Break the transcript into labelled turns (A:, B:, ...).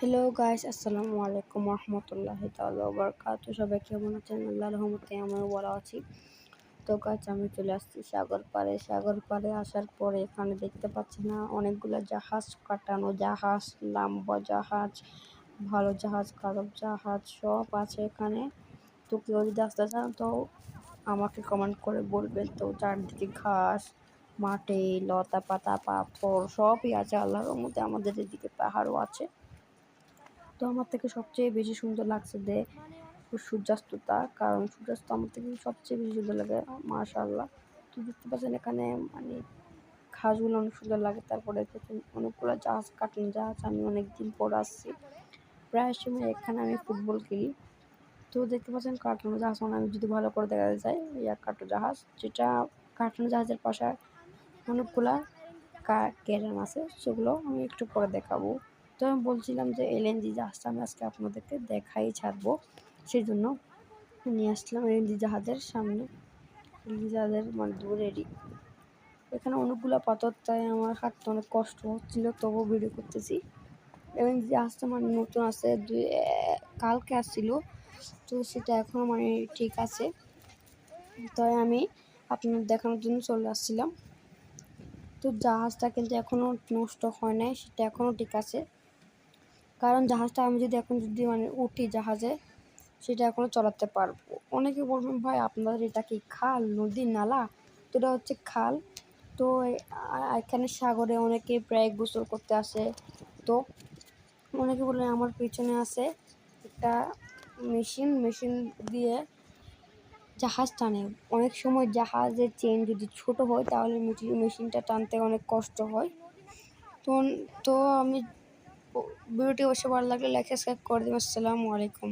A: Hello guys আসসালামু আলাইকুম রহমতুল্লাহ বারাকাত সবাই কেমন আছেন? আল্লাহ রহমতে আমার বলা আছি। তো গাছ আমি চলে আসছি সাগর পাড়ে। সাগর পাড়ে আসার পরে এখানে দেখতে পাচ্ছি না, অনেকগুলো জাহাজ কাটানো, জাহাজ, লাম্বা জাহাজ, ভালো জাহাজ, খারাপ জাহাজ সব আছে এখানে। তো, কেউ যদি আসতে চান, তো আমাকে কমেন্ট করে বলবেন। তো, চারদিকে ঘাস মাঠে লতা পাতা পাথর সবই আছে। আল্লাহর মধ্যে আমাদের এদিকে পাহাড়ও আছে। তো আমার থেকে সবচেয়ে বেশি সুন্দর লাগছে দে সূর্যাস্তটা, কারণ সূর্যাস্ত আমার থেকে সবচেয়ে বেশি সুন্দর লাগে মাশাল্লাহ তো দেখতে পাচ্ছেন এখানে মানে ঘাসগুলো অনেক সুন্দর লাগে, তারপরে অনেকগুলো জাহাজ কাটানো জাহাজ, আমি অনেক দিন পর আসছি। প্রায় সময় এখানে আমি ফুটবল খেলি। তো দেখতে পাচ্ছেন কাটানো জাহাজ মানে আমি যদি ভালো করে দেখা যায়, ইয়া কাটো জাহাজ, যেটা কাটানো জাহাজের পাশে অনেকগুলা কেরান আছে, সেগুলো আমি একটু পরে দেখাবো। তো আমি বলছিলাম যে এলএনজি জাহাজটা আমি আজকে আপনাদেরকে দেখাই, ছাড়বো। সেই জন্য নিয়ে আসলাম এলএনজি জাহাজের সামনে। এলএনজি জাহাজের মানে দূরেরই এখানে অনেকগুলো পাথর, তাই আমার হাঁটতে অনেক কষ্ট হচ্ছিল, তবুও ভিডিও করতেছি। এবং জাহাজটা মানে নতুন আছে, দুই কালকে আসছিল। তো সেটা এখনও মানে ঠিক আছে। তাই আমি আপনার দেখানোর জন্য চলে আসছিলাম। তো জাহাজটা কিন্তু এখনও নষ্ট হয় নাই, সেটা এখনও ঠিক আছে। কারণ জাহাজটা আমি যদি এখন যদি মানে উঠি জাহাজে, সেটা এখনও চলাতে পারব। অনেকে বলবেন, ভাই, আপনাদের এটা কি খাল, নদী, নালা? তো এটা হচ্ছে খাল। তো এখানে সাগরে অনেকে প্রায় গোসল করতে আসে। তো অনেকে বললেন আমার পিছনে আছে একটা মেশিন মেশিন দিয়ে জাহাজ টানে। অনেক সময় জাহাজের চেন যদি ছোট হয়, তাহলে মেশিনটা টানতে অনেক কষ্ট হয়। তো তো আমি ভিডিওটি অবশ্যই ভালো লাগলে লাইক সাবস্ক্রাইব করে দেবেন আসসালামু আলাইকুম।